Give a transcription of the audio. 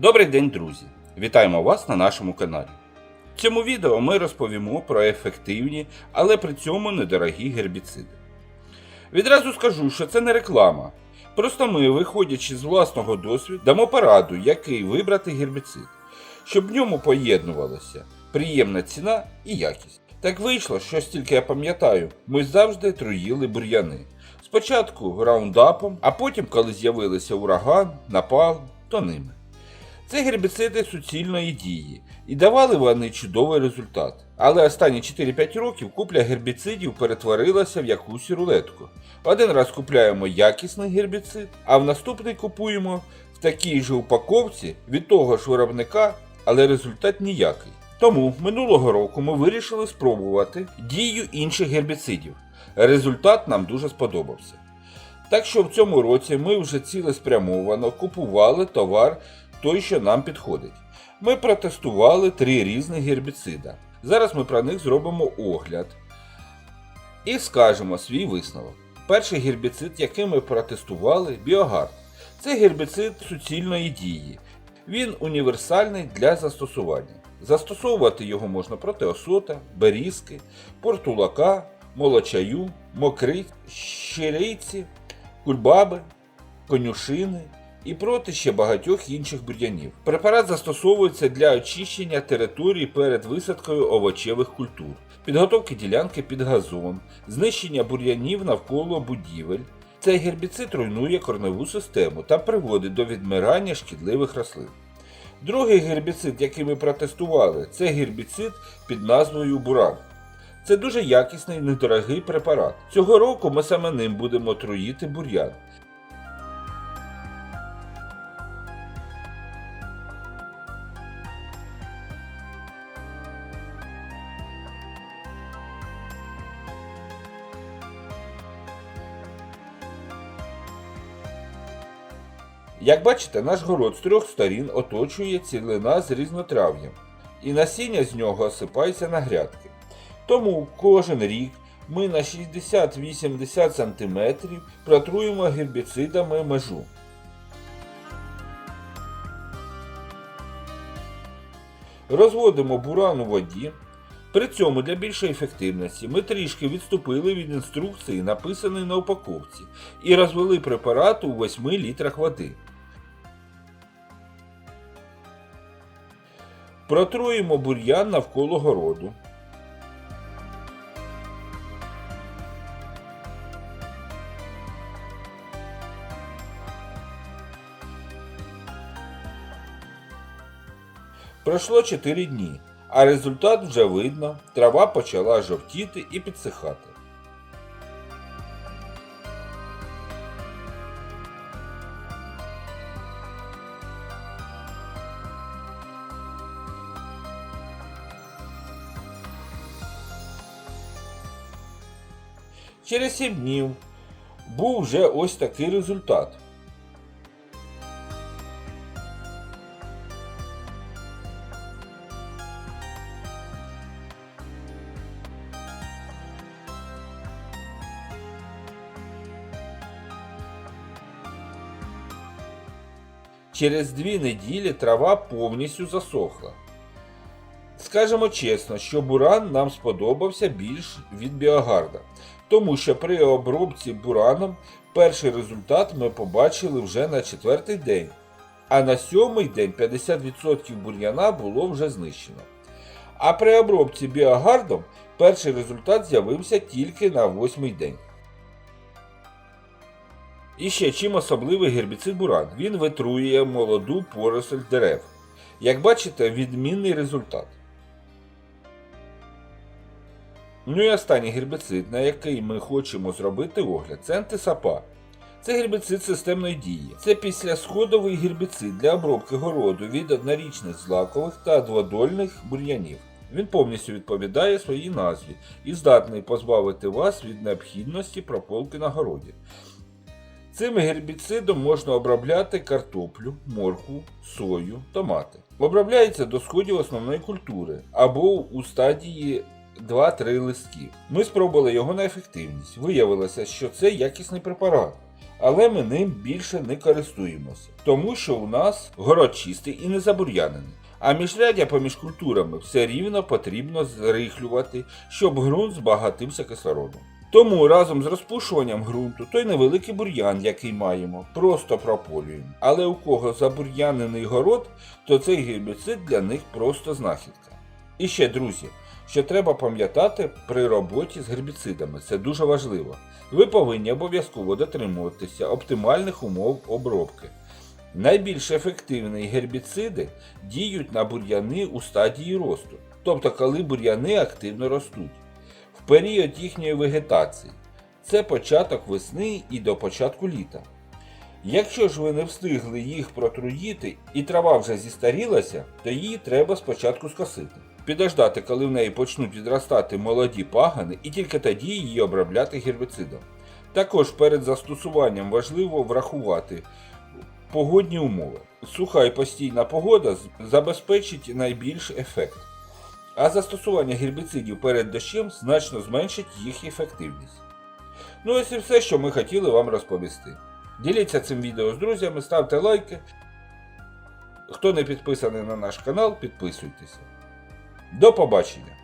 Добрий день, друзі! Вітаємо вас на нашому каналі. В цьому відео ми розповімо про ефективні, але при цьому недорогі гербіциди. Відразу скажу, що це не реклама. Просто ми, виходячи з власного досвіду, дамо пораду, який вибрати гербіцид, щоб в ньому поєднувалася приємна ціна і якість. Так вийшло, що стільки я пам'ятаю, ми завжди труїли бур'яни. Спочатку раундапом, а потім, коли з'явилися ураган, напал, то ними. Це гербіциди суцільної дії, і давали вони чудовий результат. Але останні 4-5 років купля гербіцидів перетворилася в якусь рулетку. Один раз купляємо якісний гербіцид, а в наступний купуємо в такій же упаковці від того ж виробника, але результат ніякий. Тому минулого року ми вирішили спробувати дію інших гербіцидів. Результат нам дуже сподобався. Так що в цьому році ми вже цілеспрямовано купували товар той, що нам підходить. Ми протестували три різних гербіцида. Зараз ми про них зробимо огляд і скажемо свій висновок. Перший гербіцид, який ми протестували, біогард. Це гербіцид суцільної дії. Він універсальний для застосування. Застосовувати його можна проти осота, берізки, портулака, молочаю, мокриць, щирейці, кульбаби, конюшини і проти ще багатьох інших бур'янів. Препарат застосовується для очищення території перед висадкою овочевих культур, підготовки ділянки під газон, знищення бур'янів навколо будівель. Цей гербіцид руйнує корневу систему та приводить до відмирання шкідливих рослин. Другий гербіцид, який ми протестували, це гербіцид під назвою Буран. Це дуже якісний недорогий препарат. Цього року ми саме ним будемо труїти бур'ян. Як бачите, наш город з трьох сторін оточує цілина з різнотрав'ям, і насіння з нього осипається на грядки. Тому кожен рік ми на 60-80 см протруємо гербіцидами межу. Розводимо буран у воді. При цьому для більшої ефективності ми трішки відступили від інструкції, написаної на упаковці, і розвели препарат у 8 літрах води. Протруємо бур'ян навколо городу. Пройшло 4 дні, а результат вже видно, трава почала жовтіти і підсихати. Через 7 днів був вже ось такий результат. Через дві неділі трава повністю засохла. Скажемо чесно, що буран нам сподобався більш від біогарда, тому що при обробці бураном перший результат ми побачили вже на четвертий день, а на сьомий день 50% бур'яна було вже знищено. А при обробці біогардом перший результат з'явився тільки на восьмий день. І ще чим особливий гербіцид буран. Він витрує молоду поросль дерев. Як бачите, відмінний результат. Ну і останній гербіцид, на який ми хочемо зробити огляд, це антисапа. Це гербіцид системної дії. Це післясходовий гербіцид для обробки городу від однорічних злакових та дводольних бур'янів. Він повністю відповідає своїй назві і здатний позбавити вас від необхідності прополки на городі. Цим гербіцидом можна обробляти картоплю, моркву, сою, томати. Обробляється до сходів основної культури або у стадії 2-3 листків. Ми спробували його на ефективність. Виявилося, що це якісний препарат. але ми ним більше не користуємося, тому що у нас город чистий і не забур'янений. А міжряддя поміж культурами все рівно потрібно зрихлювати, щоб ґрунт збагатився кислородом. Тому разом з розпушуванням ґрунту той невеликий бур'ян, який маємо, просто прополюємо. Але у кого забур'янений город, то цей гербіцид для них просто знахідка. І ще, друзі, що треба пам'ятати при роботі з гербіцидами, це дуже важливо. Ви повинні обов'язково дотримуватися оптимальних умов обробки. Найбільш ефективні гербіциди діють на бур'яни у стадії росту, тобто коли бур'яни активно ростуть, в період їхньої вегетації. Це початок весни і до початку літа. Якщо ж ви не встигли їх протруїти і трава вже зістарілася, то її треба спочатку скосити. Підождати, коли в неї почнуть відростати молоді пагани, і тільки тоді її обробляти гербіцидом. Також перед застосуванням важливо врахувати погодні умови. Суха і постійна погода забезпечить найбільш ефект. А застосування гербіцидів перед дощем значно зменшить їх ефективність. Ну ось і все, що ми хотіли вам розповісти. Діліться цим відео з друзями, ставте лайки. Хто не підписаний на наш канал, підписуйтеся. До побачення!